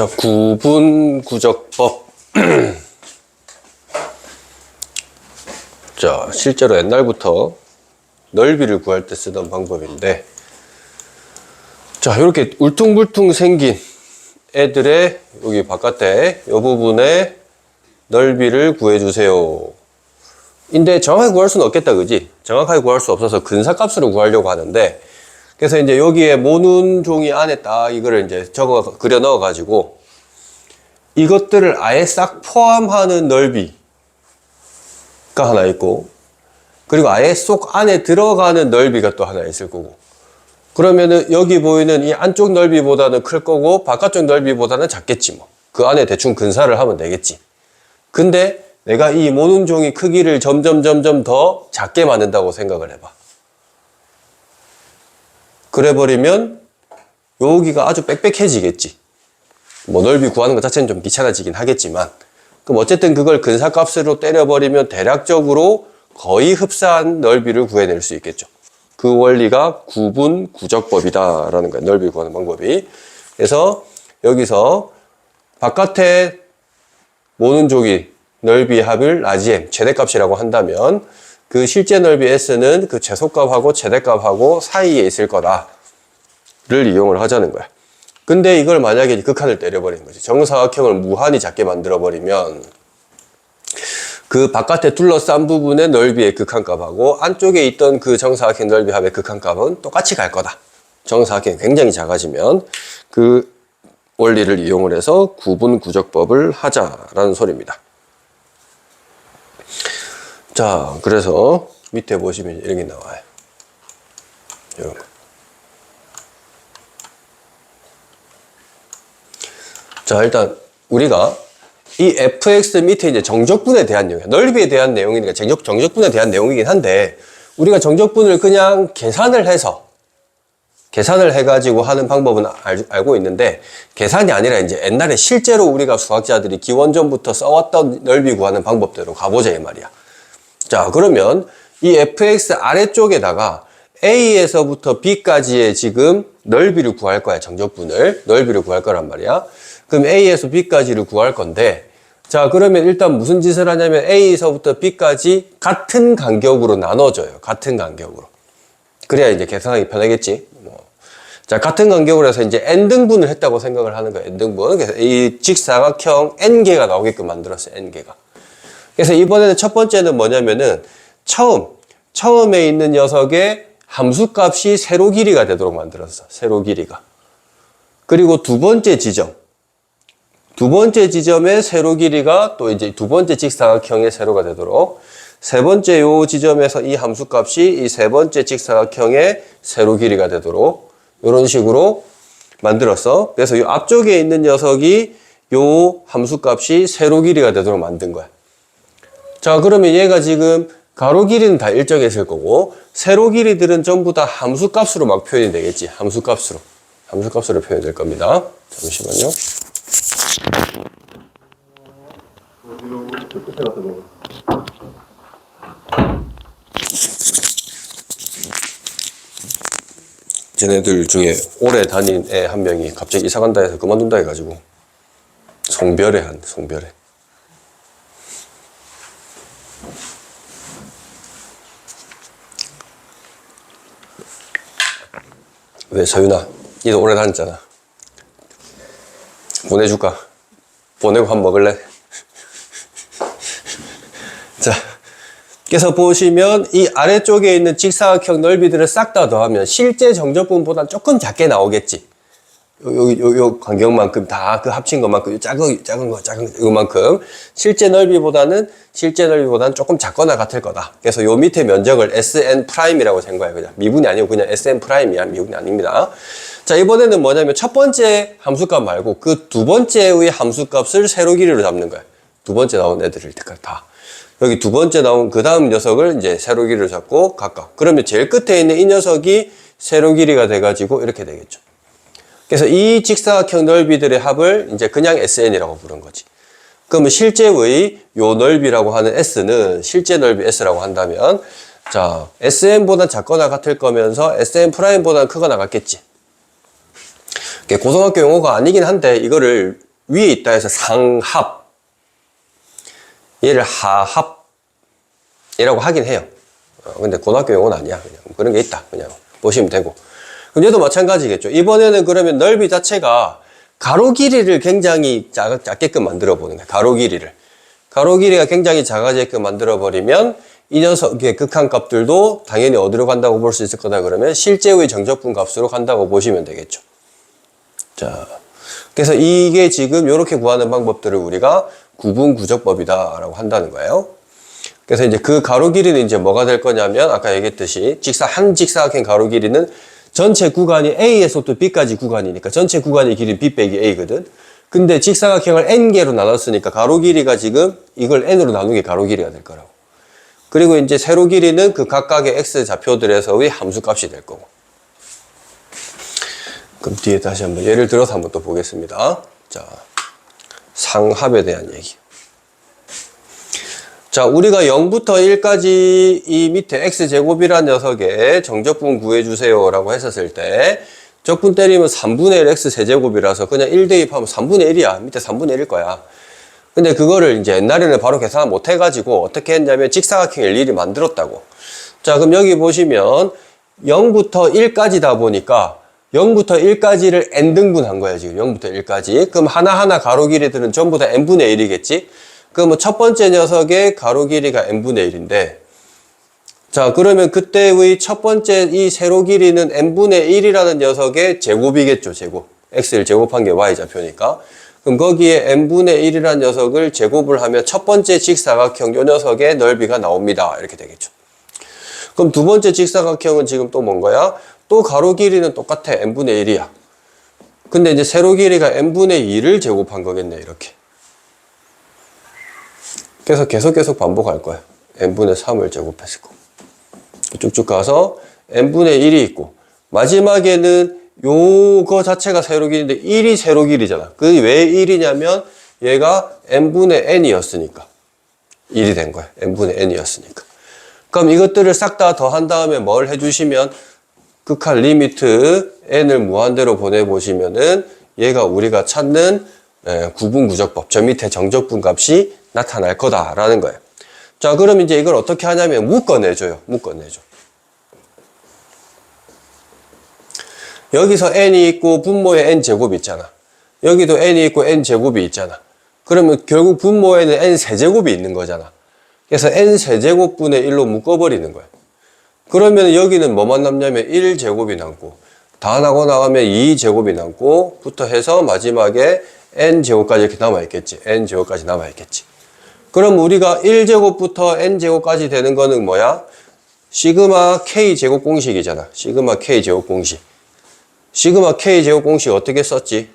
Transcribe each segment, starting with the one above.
자, 구분 구적법. 자, 실제로 옛날부터 넓이를 구할 때 쓰던 방법인데, 자, 이렇게 울퉁불퉁 생긴 애들의 여기 바깥에 이 부분에 넓이를 구해주세요. 인데 정확하게 구할 수는 없겠다, 그지? 정확하게 구할 수 없어서 근사값으로 구하려고 하는데, 그래서 이제 여기에 모눈 종이 안에 딱 이거를 이제 적어, 그려 넣어 가지고, 이것들을 아예 싹 포함하는 넓이가 하나 있고, 그리고 아예 쏙 안에 들어가는 넓이가 또 하나 있을 거고, 그러면은 여기 보이는 이 안쪽 넓이보다는 클 거고, 바깥쪽 넓이보다는 작겠지 뭐. 그 안에 대충 근사를 하면 되겠지. 근데 내가 이 모눈 종이 크기를 점점 점점 더 작게 만든다고 생각을 해봐. 그래 버리면 여기가 아주 빽빽해지겠지. 뭐 넓이 구하는 것 자체는 좀 귀찮아지긴 하겠지만 그럼 어쨌든 그걸 근사값으로 때려버리면 대략적으로 거의 흡사한 넓이를 구해낼 수 있겠죠. 그 원리가 구분 구적법이다라는 거예요. 넓이 구하는 방법이. 그래서 여기서 바깥에 모는 조기 넓이 합을 라지엠 최대값이라고 한다면 그 실제 넓이 s는 그 최소값하고 최대값하고 사이에 있을 거다를 이용을 하자는 거야. 근데 이걸 만약에 극한을 때려버리는 거지. 정사각형을 무한히 작게 만들어 버리면 그 바깥에 둘러싼 부분의 넓이의 극한값하고 안쪽에 있던 그 정사각형 넓이 합의 극한값은 똑같이 갈 거다. 정사각형이 굉장히 작아지면 그 원리를 이용을 해서 구분 구적법을 하자라는 소리입니다. 자, 그래서 밑에 보시면 이렇게 나와요. 이런 거. 자, 일단 우리가 이 fx 밑에 이제 정적분에 대한 내용, 넓이에 대한 내용이니까 정적, 정적분에 대한 내용이긴 한데 우리가 정적분을 그냥 계산을 해서 계산을 해가지고 하는 방법은 알, 알고 있는데 계산이 아니라 이제 옛날에 실제로 우리가 수학자들이 기원전부터 써왔던 넓이 구하는 방법대로 가보자 이 말이야. 자 그러면 이 fx 아래쪽에다가 a에서부터 b까지의 지금 넓이를 구할 거야 정적분을 넓이를 구할 거란 말이야. 그럼 a에서 b까지를 구할 건데 자 그러면 일단 무슨 짓을 하냐면 a에서부터 b까지 같은 간격으로 나눠줘요. 같은 간격으로. 그래야 이제 계산하기 편하겠지. 뭐. 자, 같은 간격으로 해서 이제 n등분을 했다고 생각을 하는 거예요. n등분. 그래서 이 직사각형 n개가 나오게끔 만들었어요. n개가. 그래서 이번에는 첫 번째는 뭐냐면은 처음, 처음에 있는 녀석의 함수값이 세로 길이가 되도록 만들었어. 세로 길이가. 그리고 두 번째 지점. 두 번째 지점의 세로 길이가 또 이제 두 번째 직사각형의 세로가 되도록 세 번째 요 지점에서 이 함수값이 이 세 번째 직사각형의 세로 길이가 되도록 이런 식으로 만들었어. 그래서 이 앞쪽에 있는 녀석이 요 함수값이 세로 길이가 되도록 만든 거야. 자, 그러면 얘가 지금 가로 길이는 다 일정했을 거고 세로 길이들은 전부 다 함수값으로 막 표현이 되겠지. 함수값으로. 함수값으로 표현이 될 겁니다. 잠시만요. 쟤네들 중에 오래 다닌 애 한 명이 갑자기 이사 간다 해서 그만둔다 해가지고 송별회 한 송별회 왜 서윤아 니도 오래 다녔잖아. 보내줄까? 보내고 밥 먹을래? 자 그래서 보시면 이 아래쪽에 있는 직사각형 넓이들을 싹 다 더하면 실제 정적분보다 조금 작게 나오겠지. 요, 요, 요, 요 간격만큼 다 그 합친 것만큼 작은, 작은 거, 작은 거, 이만큼 실제 넓이보다는 실제 넓이보다는 조금 작거나 같을 거다. 그래서 요 밑에 면적을 SN 프라임이라고 된 거야. 그냥 미분이 아니고 그냥 SN 프라임이야. 미분이 아닙니다. 자, 이번에는 뭐냐면 첫 번째 함수값 말고 그 두 번째의 함수값을 세로 길이로 잡는 거야. 두 번째 나온 애들을 다. 여기 두 번째 나온 그 다음 녀석을 이제 세로 길이를 잡고 각각. 그러면 제일 끝에 있는 이 녀석이 세로 길이가 돼가지고 이렇게 되겠죠. 그래서 이 직사각형 넓이들의 합을 이제 그냥 SN이라고 부른 거지. 그러면 실제의 요 넓이라고 하는 S는 실제 넓이 S라고 한다면 자, SN보다 작거나 같을 거면서 SN 프라임보다 크거나 같겠지. 고등학교 용어가 아니긴 한데 이거를 위에 있다 해서 상합. 얘를 하합이라고 하긴 해요. 어, 근데 고등학교 용어는 아니야. 그냥 그런 게 있다. 그냥 보시면 되고. 그럼 얘도 마찬가지겠죠. 이번에는 그러면 넓이 자체가 가로 길이를 굉장히 작, 작게끔 만들어 보는 거야. 가로 길이를. 가로 길이가 굉장히 작아지게끔 만들어 버리면 이 녀석의 극한 값들도 당연히 어디로 간다고 볼 수 있을 거다 그러면 실제의 정적분 값으로 간다고 보시면 되겠죠. 자, 그래서 이게 지금 이렇게 구하는 방법들을 우리가 구분 구적법이다라고 한다는 거예요. 그래서 이제 그 가로 길이는 이제 뭐가 될 거냐면 아까 얘기했듯이 직사 한 직사각형 가로 길이는 전체 구간이 A에서부터 B까지 구간이니까 전체 구간의 길이 B 빼기 A거든. 근데 직사각형을 N개로 나눴으니까 가로 길이가 지금 이걸 N으로 나눈 게 가로 길이가 될 거라고. 그리고 이제 세로 길이는 그 각각의 X 좌표들에서의 함수 값이 될 거고. 그럼 뒤에 다시 한번 예를 들어서 한번 또 보겠습니다. 자, 상합에 대한 얘기. 자, 우리가 0부터 1까지 이 밑에 x제곱이라는 녀석의 정적분 구해주세요 라고 했었을 때 적분 때리면 3분의 1 x 세제곱이라서 그냥 1 대입하면 3분의 1이야. 밑에 3분의 1일 거야. 근데 그거를 이제 옛날에는 바로 계산 못 해가지고 어떻게 했냐면 직사각형 일일이 만들었다고. 자, 그럼 여기 보시면 0부터 1까지다 보니까 0부터 1까지를 n등분한 거야, 지금. 0부터 1까지. 그럼 하나하나 가로 길이들은 전부 다 n분의 1이겠지? 그러면 첫 번째 녀석의 가로 길이가 n분의 1인데, 자, 그러면 그때의 첫 번째 이 세로 길이는 n분의 1이라는 녀석의 제곱이겠죠, 제곱. x를 제곱한 게 y 좌표니까. 그럼 거기에 n분의 1이라는 녀석을 제곱을 하면 첫 번째 직사각형 요 녀석의 넓이가 나옵니다. 이렇게 되겠죠. 그럼 두 번째 직사각형은 지금 또 뭔 거야? 또 가로 길이는 똑같아. n분의 1이야. 근데 이제 세로 길이가 n분의 2를 제곱한 거겠네, 이렇게. 그래서 계속 계속 반복할 거야. n분의 3을 제곱했을 거. 쭉쭉 가서 n분의 1이 있고, 마지막에는 요거 자체가 세로 길인데 1이 세로 길이잖아. 그 왜 1이냐면 얘가 n분의 n이었으니까. 1이 된 거야. n분의 n이었으니까. 그럼 이것들을 싹 다 더한 다음에 뭘 해주시면 극한 리미트 n을 무한대로 보내보시면은 얘가 우리가 찾는 에, 구분구적법, 저 밑에 정적분 값이 나타날 거다라는 거예요. 자, 그럼 이제 이걸 어떻게 하냐면 묶어내줘요. 묶어내줘. 여기서 n이 있고 분모에 n 제곱이 있잖아. 여기도 n이 있고 n 제곱이 있잖아. 그러면 결국 분모에는 n 세제곱이 있는 거잖아. 그래서 n 세제곱분의 1로 묶어버리는 거야. 그러면 여기는 뭐만 남냐면 1제곱이 남고 다 나고 나가면 2제곱이 남고 부터 해서 마지막에 n제곱까지 이렇게 남아있겠지. n제곱까지 남아있겠지. 그럼 우리가 1제곱부터 n제곱까지 되는 거는 뭐야? 시그마 k제곱 공식이잖아. 시그마 k제곱 공식. 시그마 k제곱 공식 어떻게 썼지?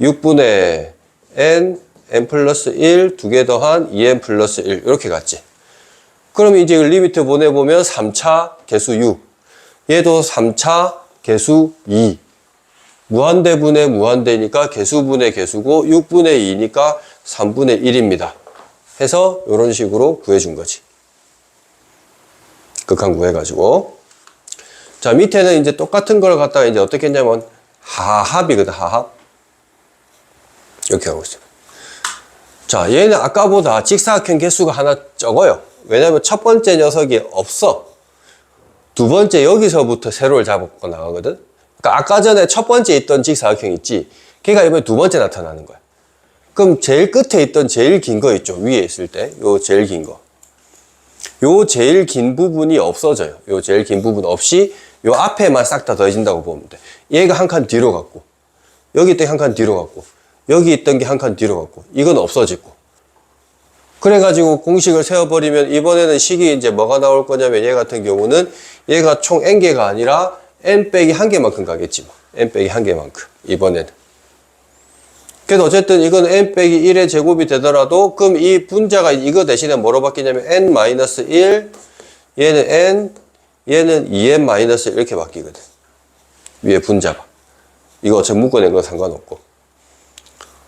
6분의 n, n 플러스 1, 두 개 더한 2n 플러스 1 이렇게 갔지. 그럼 이제 그 리미트 보내보면 3차 개수 6. 얘도 3차 개수 2. 무한대분의 무한대니까 개수분의 개수고 6분의 2니까 3분의 1입니다. 해서 이런 식으로 구해준 거지. 극한 구해가지고. 자, 밑에는 이제 똑같은 걸 갖다가 이제 어떻게 했냐면 하합이거든, 하합. 이렇게 하고 있어요. 자, 얘는 아까보다 직사각형 개수가 하나 적어요. 왜냐면 첫 번째 녀석이 없어. 두 번째 여기서부터 세로를 잡고 나가거든. 그러니까 아까 전에 첫 번째 있던 직사각형 있지. 걔가 이번에 두 번째 나타나는 거야. 그럼 제일 끝에 있던 제일 긴 거 있죠. 위에 있을 때. 요 제일 긴 거. 요 제일 긴 부분이 없어져요. 요 제일 긴 부분 없이 요 앞에만 싹 다 더해진다고 보면 돼. 얘가 한 칸 뒤로 갔고, 여기 있던 게 한 칸 뒤로 갔고, 여기 있던 게 한 칸 뒤로 갔고, 이건 없어지고. 그래가지고 공식을 세워버리면 이번에는 식이 이제 뭐가 나올 거냐면 얘 같은 경우는 얘가 총 n개가 아니라 n 빼기 한 개만큼 가겠지 뭐. n 빼기 한 개만큼. 이번에는. 그래도 어쨌든 이건 n 빼기 1의 제곱이 되더라도 그럼 이 분자가 이거 대신에 뭐로 바뀌냐면 n 마이너스 1 얘는 n 얘는 2n 마이너스 1 이렇게 바뀌거든. 위에 분자가. 이거 어차피 묶어낸 건 상관없고.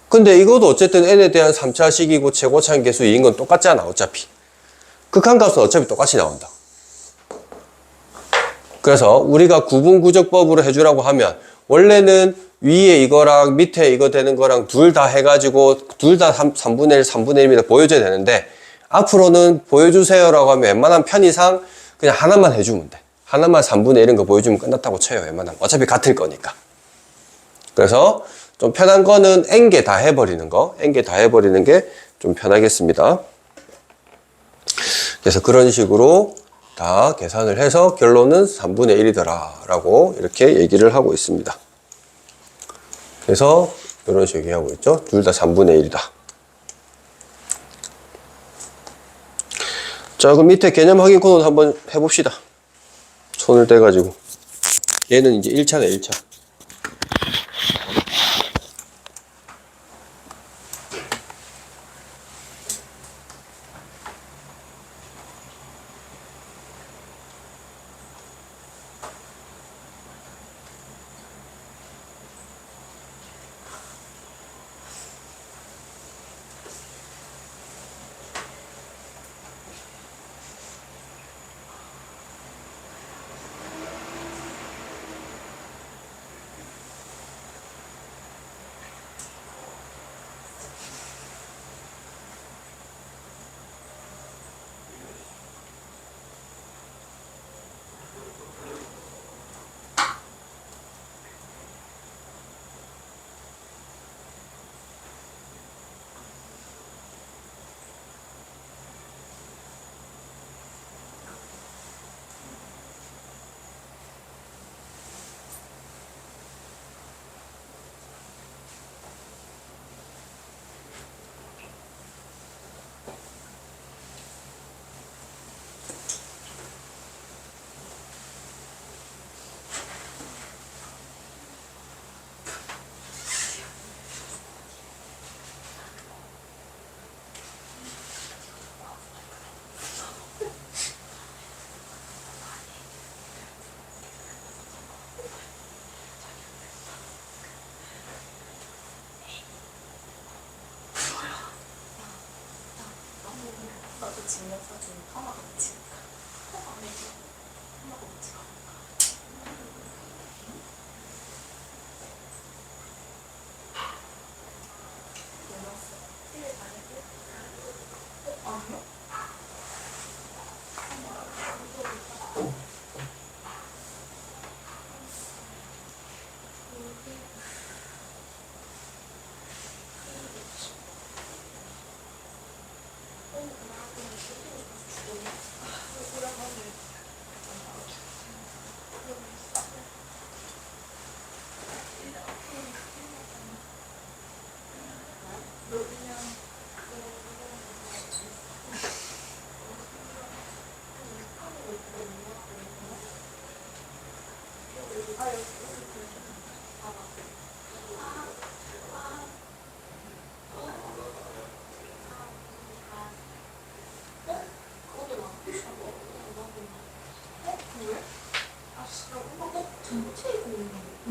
근데 이것도 어쨌든 n에 대한 3차식이고 최고차인 개수 2인 건 똑같잖아 어차피. 극한값은 어차피 똑같이 나온다. 그래서 우리가 구분구적법으로 해주라고 하면 원래는 위에 이거랑 밑에 이거 되는 거랑 둘 다 해가지고 둘 다 3분의 1, 3분의 1입니다. 보여줘야 되는데 앞으로는 보여주세요라고 하면 웬만한 편의상 그냥 하나만 해주면 돼. 하나만 3분의 1인 거 보여주면 끝났다고 쳐요. 웬만하면. 어차피 같을 거니까. 그래서 좀 편한 거는 N개 다 해버리는 거. N개 다 해버리는 게 좀 편하겠습니다. 그래서 그런 식으로 다 계산을 해서 결론은 3분의 1이더라 라고 이렇게 얘기를 하고 있습니다. 그래서 이런 식으로 얘기하고 있죠. 둘 다 3분의 1이다. 자, 그럼 밑에 개념 확인 코드 한번 해봅시다. 손을 떼가지고. 얘는 이제 1차네, 1차. 증명 사진 하나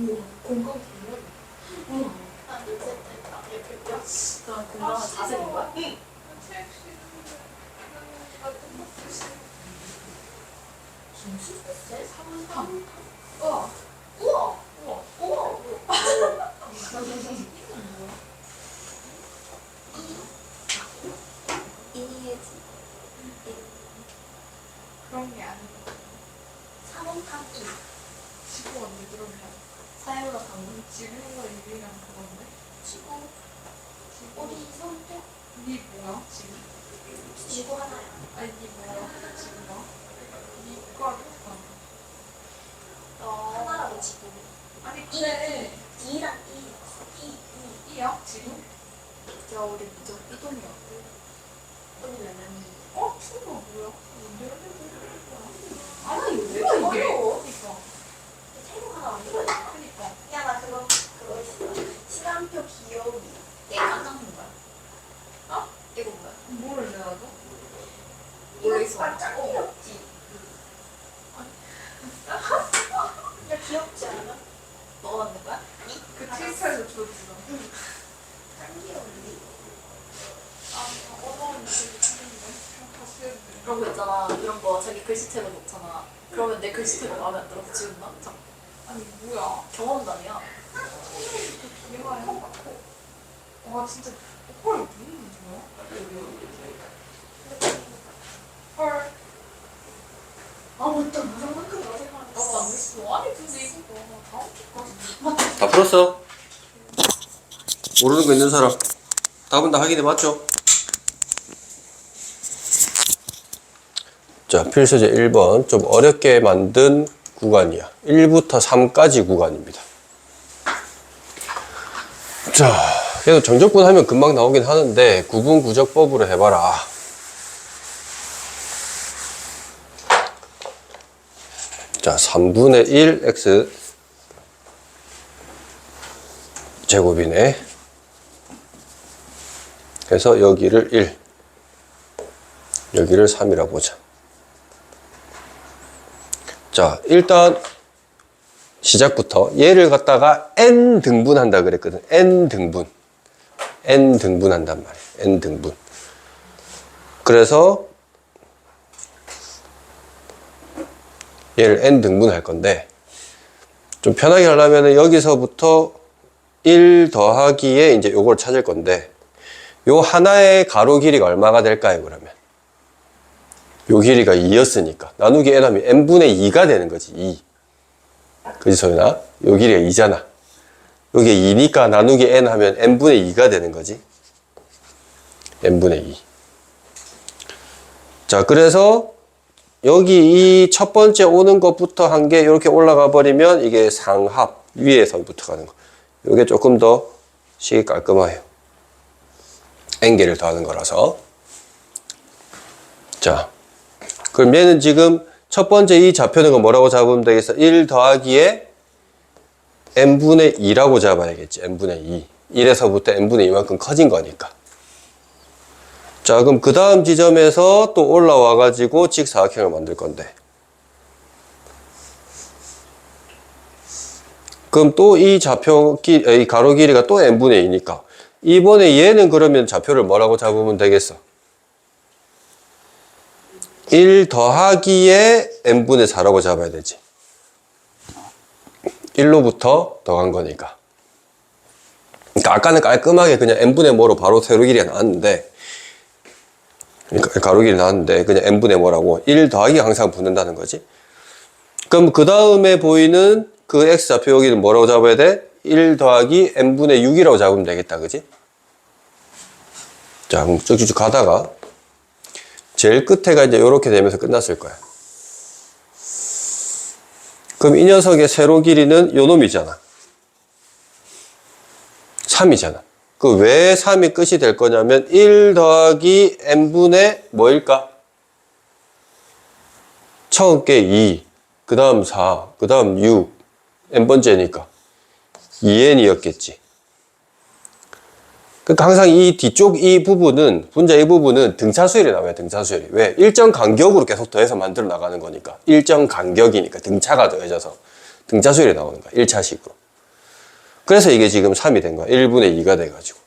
공감 되면 우와 아나 공감 자세인 거야? 응 김치 세 삼삼 우와 우와 우와 우와 이해지 그런 게 아니고 사몽탕이 지구 언니 그러면 사유가 방금 지구가 유일한 그건데 지구 지구 우리 선택 니 뭐야 지구 지구 하나야 아니 니 뭐야 지구가 니과 어 하나라고 지구 아니 근데 D랑 E E 우리 무적 이동이 없고 언니 왜 맺니? 어 친구 뭐야 아니 이게 이거 어려워 태국 하나 만들어야 돼 그니까 야, 나 그거, 그거 있어. 시간표 기억이. 내가 놀 거야. 어? 이거 뭐야? 뭐를 내가 줘? 이거 깜짝 귀엽지? 야, 귀엽지 않아? 만든 거야? 이? 그 트위터에서 줘주잖아 짱 귀여운데? 아 어려운 게 되게 힘든데 그냥 다시 해도 돼 그런 거 있잖아. 이런 거 자기 글씨체로 놓잖아. 그러면 내 글씨체가 마음에 안 들어서 지운다? 자, 아니 뭐야 경험담이야. 얘가요? 와 진짜 헐왜 이리 좋아? 헐. 아 맞다 무슨 만큼 나 생각 나도 안 했어. 아니 근데 이거 다음 주까지. 다 풀었어? 모르는 거 있는 사람 답은 다 확인해 봤죠? 자 필서제 1번. 좀 어렵게 만든 구간이야. 1부터 3까지 구간입니다. 자 그래도 정적분 하면 금방 나오긴 하는데 구분 구적법으로 해봐라. 자 3분의 1 x 제곱이네. 그래서 여기를 1, 여기를 3이라 보자. 자, 일단 시작부터 얘를 갖다가 n 등분한다 그랬거든. n 등분. n 등분한단 말이야. n 등분. 그래서 얘를 n 등분할 건데 좀 편하게 하려면 여기서부터 1 더하기에 이제 요걸 찾을 건데 요 하나의 가로 길이가 얼마가 될까요 그러면 요 길이가 2였으니까 나누기 n 하면 n분의 2가 되는 거지 2 그지 소연아? 요 길이가 2잖아 요게 2니까 나누기 n 하면 n분의 2가 되는 거지 n분의 2 자, 그래서 여기 이 첫 번째 오는 것부터 한개 이렇게 올라가 버리면 이게 상합 위에서부터 가는 거. 이게 조금 더 식이 깔끔해요. n개를 더하는 거라서. 자, 그럼 얘는 지금 첫 번째 이 좌표는 거 뭐라고 잡으면 되겠어? 1 더하기에 n분의 2라고 잡아야겠지. n분의 2. 1에서부터 n분의 2만큼 커진 거니까. 자, 그럼 그 다음 지점에서 또 올라와 가지고 직사각형을 만들 건데. 그럼 또 이 좌표 길, 이 가로 길이가 또 n분의 2니까. 이번에 얘는 그러면 좌표를 뭐라고 잡으면 되겠어? 1 더하기에 n분의 4라고 잡아야 되지. 1로부터 더한 거니까. 그러니까 아까는 깔끔하게 그냥 n분의 뭐로 바로 세로 길이가 나왔는데 그러니까 가로 길이 나왔는데 그냥 n분의 뭐라고 1 더하기 항상 붙는다는 거지. 그럼 그 다음에 보이는 그 x좌표 여기는 뭐라고 잡아야 돼? 1 더하기 n분의 6이라고 잡으면 되겠다. 그지? 자, 그럼 쭉쭉 가다가 제일 끝에가 이제 이렇게 되면서 끝났을 거야. 그럼 이 녀석의 세로 길이는 요 놈이잖아. 3이잖아. 그 왜 3이 끝이 될 거냐면 1 더하기 n분의 뭐일까? 처음 게 2, 그 다음 4, 그 다음 6, n번째니까 2n이었겠지. 그러니까 항상 이 뒤쪽 이 부분은, 분자 이 부분은 등차수열이 나와요, 등차수열이. 왜? 일정 간격으로 계속 더해서 만들어 나가는 거니까. 일정 간격이니까 등차가 더해져서 등차수열이 나오는 거야, 1차식으로. 그래서 이게 지금 3이 된 거야. 1분의 2가 돼가지고.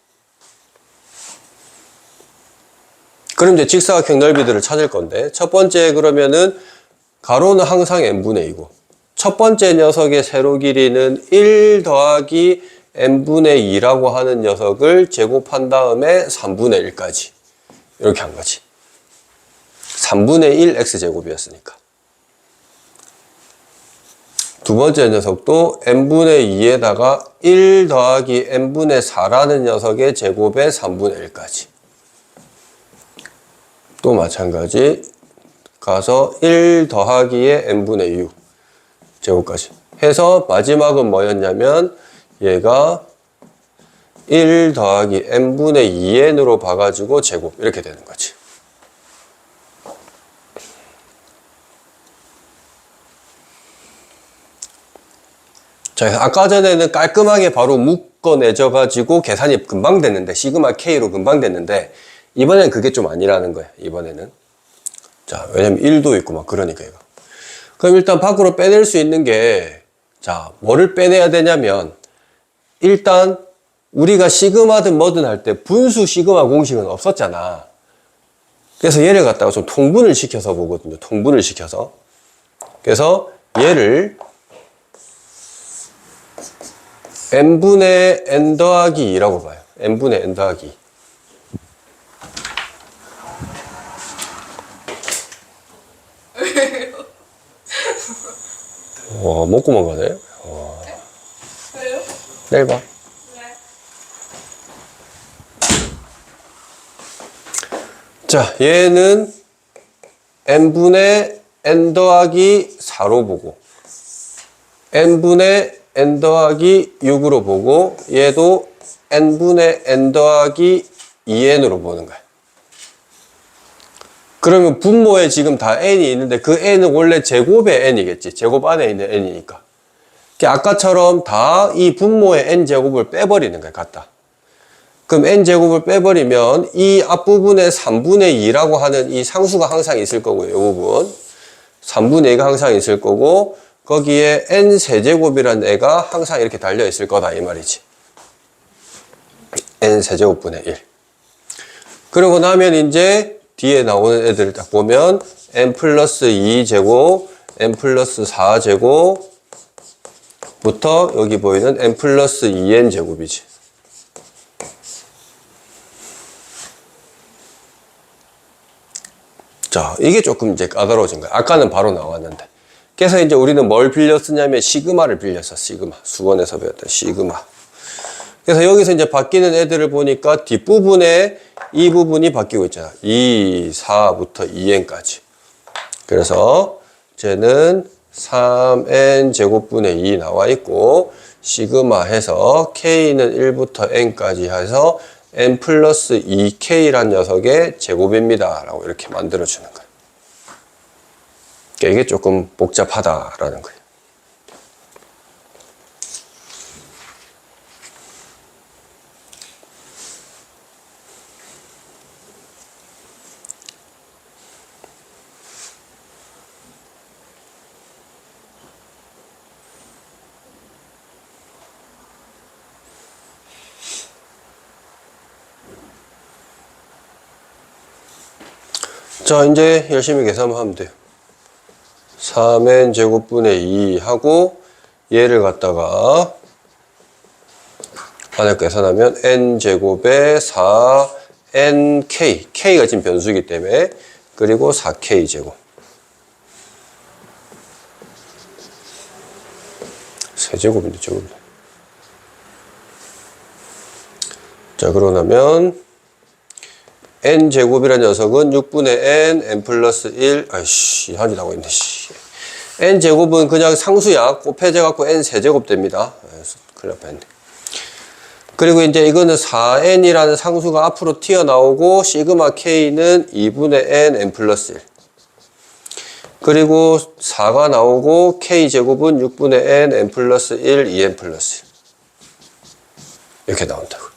그럼 이제 직사각형 넓이들을 찾을 건데, 첫 번째 그러면은, 가로는 항상 n분의 2고, 첫 번째 녀석의 세로 길이는 1 더하기 n분의 2라고 하는 녀석을 제곱한 다음에 3분의 1까지. 이렇게 한 거지. 3분의 1 x제곱이었으니까. 두 번째 녀석도 n분의 2에다가 1 더하기 n분의 4라는 녀석의 제곱의 3분의 1까지. 또 마찬가지 가서 1 더하기에 n분의 6 제곱까지 해서 마지막은 뭐였냐면 얘가 1 더하기 n분의 2n으로 봐가지고 제곱 이렇게 되는 거지. 자, 아까 전에는 깔끔하게 바로 묶어내져 가지고 계산이 금방 됐는데, 시그마 K로 금방 됐는데, 이번엔 그게 좀 아니라는 거야, 이번에는. 자, 왜냐면 1도 있고 막 그러니까 이거. 그럼 일단 밖으로 빼낼 수 있는 게, 자, 뭐를 빼내야 되냐면, 일단 우리가 시그마든 뭐든 할 때 분수 시그마 공식은 없었잖아. 그래서 얘를 갖다가 좀 통분을 시켜서 보거든요. 통분을 시켜서. 그래서 얘를 n분의 n 더하기 2라고 봐요. n분의 n 더하기 2. 와, 먹고만 가네. 내일 봐. 네. 자, 얘는 n분의 n 더하기 4로 보고 n분의 n 더하기 6으로 보고 얘도 n분의 n 더하기 2n으로 보는 거야. 그러면 분모에 지금 다 n이 있는데 그 n은 원래 제곱의 n이겠지. 제곱 안에 있는 n이니까. 그러니까 아까처럼 다 이 분모의 n제곱을 빼버리는 거야, 갖다. 그럼 n제곱을 빼버리면 이 앞부분에 3분의 2라고 하는 이 상수가 항상 있을 거고요. 이 부분. 3분의 2가 항상 있을 거고 거기에 n 세제곱이라는 애가 항상 이렇게 달려 있을 거다 이 말이지. n 세제곱분의 1. 그러고 나면 이제 뒤에 나오는 애들을 딱 보면 n 플러스 2제곱, n 플러스 4제곱 부터 여기 보이는 n 플러스 2n 제곱이지. 자, 이게 조금 이제 까다로워진 거야. 아까는 바로 나왔는데. 그래서 이제 우리는 뭘 빌려 쓰냐면 시그마를 빌렸어. 시그마. 수원에서 배웠던 시그마. 그래서 여기서 이제 바뀌는 애들을 보니까 뒷부분에 이 부분이 바뀌고 있잖아. 2, 4부터 2n까지. 그래서 쟤는 3n 제곱분의 2 나와 있고 시그마 해서 k는 1부터 n까지 해서 n 플러스 2k란 녀석의 제곱입니다. 라고 이렇게 만들어주는 거예요. 그러니까 이게 조금 복잡하다라는 거예요. 자, 이제 열심히 계산하면 돼요. 3n 제곱분의 2 하고 얘를 갖다가 안에 계산하면 n 제곱에 4nk k가 지금 변수이기 때문에 그리고 4k 제곱 세제곱인데 제곱이 자 그러고 나면 n 제곱이라는 녀석은 6분의 n, n 플러스 1, 아이씨, 한이 나고 있네, 씨. n 제곱은 그냥 상수야. 곱해져갖고 n 세제곱 됩니다. 큰일 날 뻔했네. 그리고 이제 이거는 4n이라는 상수가 앞으로 튀어나오고, 시그마 k는 2분의 n, n 플러스 1. 그리고 4가 나오고, k 제곱은 6분의 n, n 플러스 1, 2n 플러스 1. 이렇게 나온다고.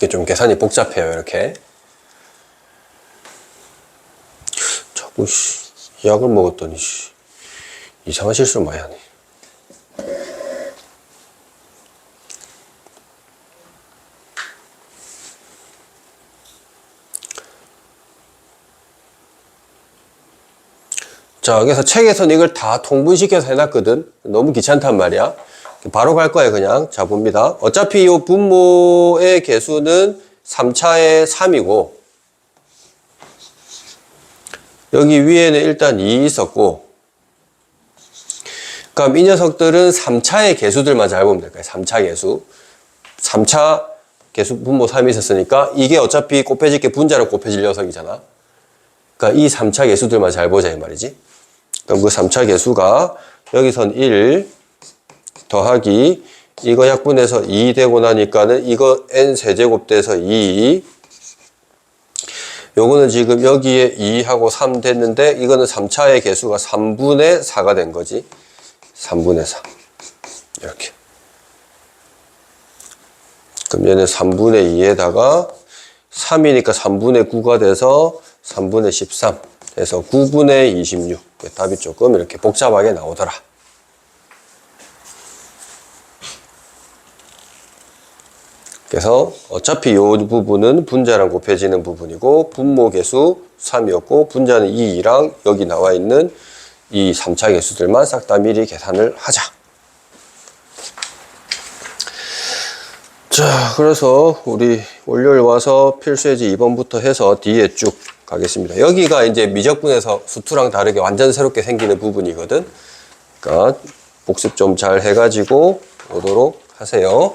이게 좀 계산이 복잡해요, 이렇게. 자꾸, 씨, 약을 먹었더니, 씨, 이상한 실수를 많이 하네. 자, 그래서 책에서는 이걸 다 통분시켜서 해놨거든. 너무 귀찮단 말이야. 바로 갈 거예요, 그냥. 자, 봅니다. 어차피 이 분모의 개수는 3차에 3이고, 여기 위에는 일단 2 있었고, 그럼 이 녀석들은 3차의 개수들만 잘 보면 될 거예요. 3차 개수. 3차 개수 분모 3이 있었으니까, 이게 어차피 곱해질 게 분자로 곱해질 녀석이잖아. 그러니까 이 3차 개수들만 잘 보자, 이 말이지. 그럼 그 3차 개수가 여기선 1, 더하기 이거 약분해서 2 되고 나니까는 이거 n 세제곱 돼서 2 요거는 지금 여기에 2하고 3 됐는데 이거는 3차의 개수가 3분의 4가 된 거지. 3분의 4 이렇게. 그럼 얘는 3분의 2에다가 3이니까 3분의 9가 돼서 3분의 13 해서 9분의 26 답이 조금 이렇게 복잡하게 나오더라 그래서 어차피 이 부분은 분자랑 곱해지는 부분이고 분모 개수 3이었고 분자는 2랑 여기 나와 있는 이 3차 개수들만 싹 다 미리 계산을 하자. 자, 그래서 우리 월요일 와서 필수예지 2번부터 해서 뒤에 쭉 가겠습니다. 여기가 이제 미적분에서 수투랑 다르게 완전 새롭게 생기는 부분이거든. 그러니까 복습 좀 잘 해가지고 오도록 하세요.